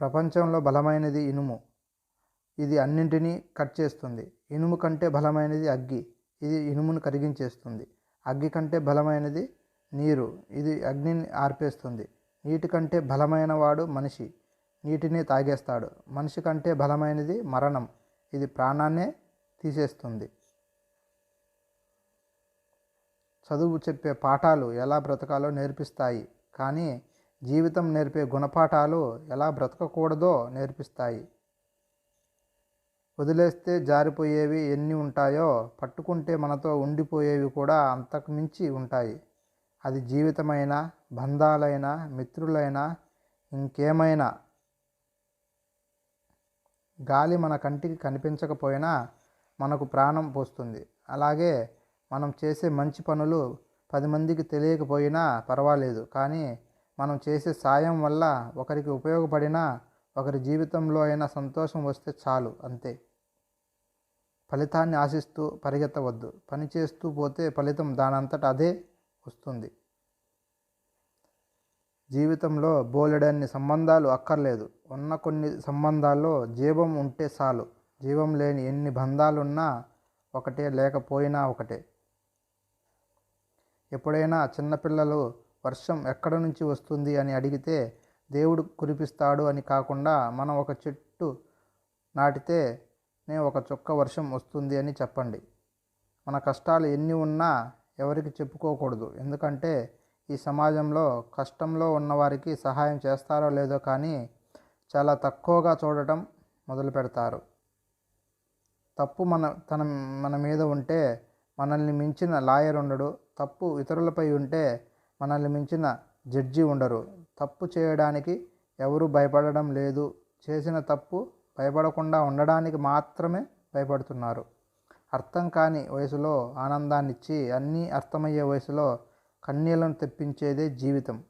ప్రపంచంలో బలమైనది ఇనుము. ఇది అన్నింటినీ కట్ చేస్తుంది. ఇనుము కంటే బలమైనది అగ్గి. ఇది ఇనుమును కరిగించేస్తుంది. అగ్గి కంటే బలమైనది నీరు. ఇది అగ్నిని ఆర్పేస్తుంది. నీటి కంటే బలమైన వాడు మనిషి. నీటిని తాగేస్తాడు. మనిషి కంటే బలమైనది మరణం. ఇది ప్రాణాన్నే తీసేస్తుంది. చదువు చెప్పే పాఠాలు ఎలా బ్రతకాలో నేర్పిస్తాయి. కానీ జీవితం నేర్పే గుణపాఠాలు ఎలా బ్రతకకూడదో నేర్పిస్తాయి. వదిలేస్తే జారిపోయేవి ఎన్ని ఉంటాయో పట్టుకుంటే మనతో ఉండిపోయేవి కూడా అంతకు మించి ఉంటాయి. అది జీవితమైనా బంధాలైనా మిత్రులైనా ఇంకేమైనా. గాలి మన కంటికి కనిపించకపోయినా మనకు ప్రాణం పోస్తుంది. అలాగే మనం చేసే మంచి పనులు పది మందికి తెలియకపోయినా పర్వాలేదు. కానీ మనం చేసే సాయం వల్ల ఒకరికి ఉపయోగపడినా ఒకరి జీవితంలో అయినా సంతోషం వస్తే చాలు అంతే. ఫలితాన్ని ఆశిస్తూ పరిగెత్తవద్దు. పని చేస్తూ పోతే ఫలితం దానంతట అదే వస్తుంది. జీవితంలో బోలెడన్ని సంబంధాలు అక్కర్లేదు. ఉన్న కొన్ని సంబంధాల్లో జీవం ఉంటే చాలు. జీవం లేని ఎన్ని బంధాలున్నా ఒకటే లేకపోయినా ఒకటే. ఎప్పుడైనా చిన్నపిల్లలు వర్షం ఎక్కడ నుంచి వస్తుంది అని అడిగితే దేవుడు కురిపిస్తాడు అని కాకుండా మనం ఒక చెట్టు నాటితే నే ఒక చుక్క వర్షం వస్తుంది అని చెప్పండి. మన కష్టాలు ఎన్ని ఉన్నా ఎవరికి చెప్పుకోకూడదు. ఎందుకంటే ఈ సమాజంలో కష్టంలో ఉన్నవారికి సహాయం చేస్తారో లేదో కానీ చాలా తక్కువగా చూడటం మొదలు పెడతారు. తప్పు మన తన మన మీద ఉంటే మనల్ని మించిన లాయర్ ఉండడు. తప్పు ఇతరులపై ఉంటే మనల్ని మించిన జడ్జి ఉండరు. తప్పు చేయడానికి ఎవరు భయపడడం లేదు. చేసిన తప్పు భయపడకుండా ఉండడానికి మాత్రమే భయపడుతున్నారు. అర్థం కాని వయసులో ఆనందాన్నిచ్చి అన్నీ అర్థమయ్యే వయసులో కన్నీళ్ళను తెప్పించేదే జీవితం.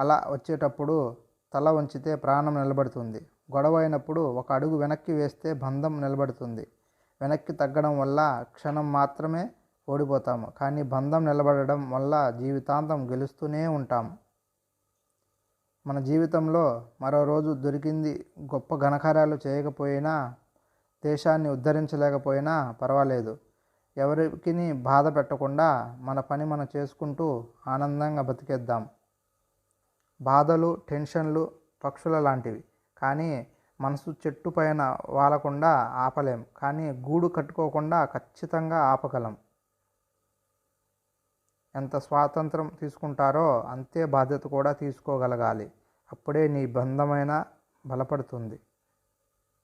అలా వచ్చేటప్పుడు తల వంచితే ప్రాణం నిలబడుతుంది. గొడవ అయినప్పుడు ఒక అడుగు వెనక్కి వేస్తే బంధం నిలబడుతుంది. వెనక్కి తగ్గడం వల్ల క్షణం మాత్రమే ఓడిపోతాము. కానీ బంధం నిలబడడం వల్ల జీవితాంతం గెలుస్తూనే ఉంటాము. మన జీవితంలో మరో రోజు దొరికింది గొప్ప ఘనకార్యాలు చేయకపోయినా దేశాన్ని ఉద్ధరించలేకపోయినా పర్వాలేదు. ఎవరికి బాధ పెట్టకుండా మన పని మనం చేసుకుంటూ ఆనందంగా బతికేద్దాం. బాధలు టెన్షన్లు పక్షుల లాంటివి. కానీ మనసు చెట్టు పైన వాలకుండా ఆపలేం. కానీ గూడు కట్టుకోకుండా ఖచ్చితంగా ఆపగలం. ఎంత స్వాతంత్రం తీసుకుంటారో అంతే బాధ్యత కూడా తీసుకోగలగాలి. అప్పుడే నీ బంధమైన బలపడుతుంది.